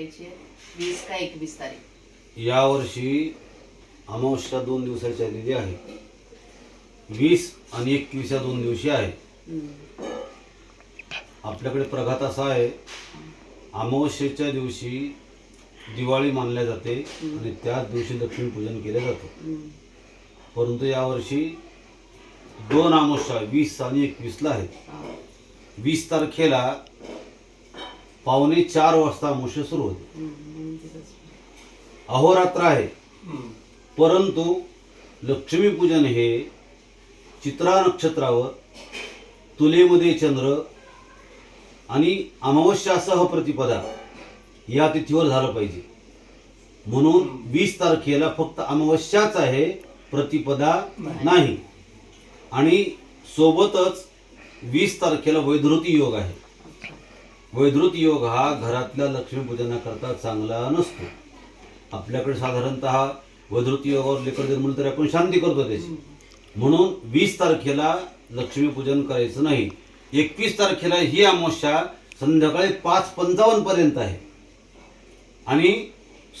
करायची आहे. वीस का एकवीस तारीख. यावर्षी अमावस्या दोन दिवसाची आलेली आहे. वीस आणि एकवीस या दोन दिवशी आहे. हम्म. आपल्याकडे प्रघात असा आहे अमावस्येच्या दिवशी दिवाळी मानल्या जाते आणि त्याच दिवशी लक्ष्मीपूजन केलं जातं. हम्म. परंतु यावर्षी दोन अमावस्या वीस आणि एकवीसला आहेत. हा. वीस तारखेला पावणे चार वाजता अमावस्या सुरू होते. अहोरात्र आहे. परंतु लक्ष्मीपूजन हे चित्रा नक्षत्रावर तुलेमध्ये चंद्र आणि अमावस्यासह प्रतिपदा या तिथीवर झालं पाहिजे. म्हणून वीस तारखेला फक्त अमावस्याच आहे प्रतिपदा नाही. आणि सोबतच वीस तारखेला वैधृती योग आहे. वैधृत योग हा घरातल्या लक्ष्मीपूजनाकरता चांगला नसतो. आपल्याकडे साधारणतः वैधृत योगावर लेकर जर म्हणलं तर आपण शांती करतो त्याची. म्हणून वीस तारखेला लक्ष्मीपूजन करायचं नाही. एकवीस तारखेला ही अमावस्या संध्याकाळी पाच पंचावन्न पर्यंत आहे. आणि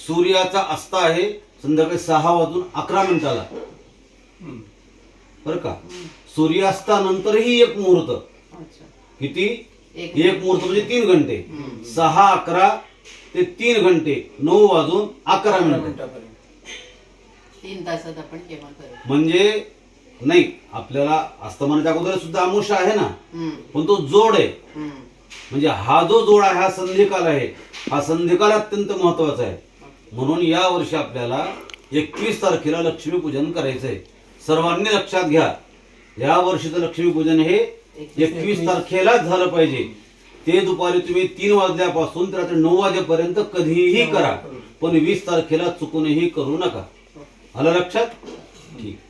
सूर्याचा अस्त आहे संध्याकाळी सहा वाजून अकरा मिनिटाला. बरं का? सूर्यास्तानंतरही एक मुहूर्त. किती? एक मुहूर्त म्हणजे तीन घंटे. सहा अकरा ते तीन घंटे. नऊ वाजून अकरा मिनिट. तीन तासात आपण केव्हा करू? म्हणजे नाही आपल्याला अस्तमानाच्या अगोदर सुद्धा अमुष आहे ना. पण तो जोड आहे. म्हणजे हा जो जोड आहे हा संधिकाल आहे. हा संधिकाल अत्यंत महत्त्वाचा आहे. म्हणून या वर्षी आपल्याला एकवीस तारखेला लक्ष्मीपूजन करायचं आहे सर्वांनी लक्षात घ्या. या वर्षीचं लक्ष्मीपूजन हे एकवीस तारखेलाच झालं पाहिजे. ते दुपारी तुम्ही तीन वाजल्यापासून ते रात्री नऊ वाजेपर्यंत कधीही करा. पण वीस तारखेला चुकूनही करू नका. आलं लक्षात? ठीक.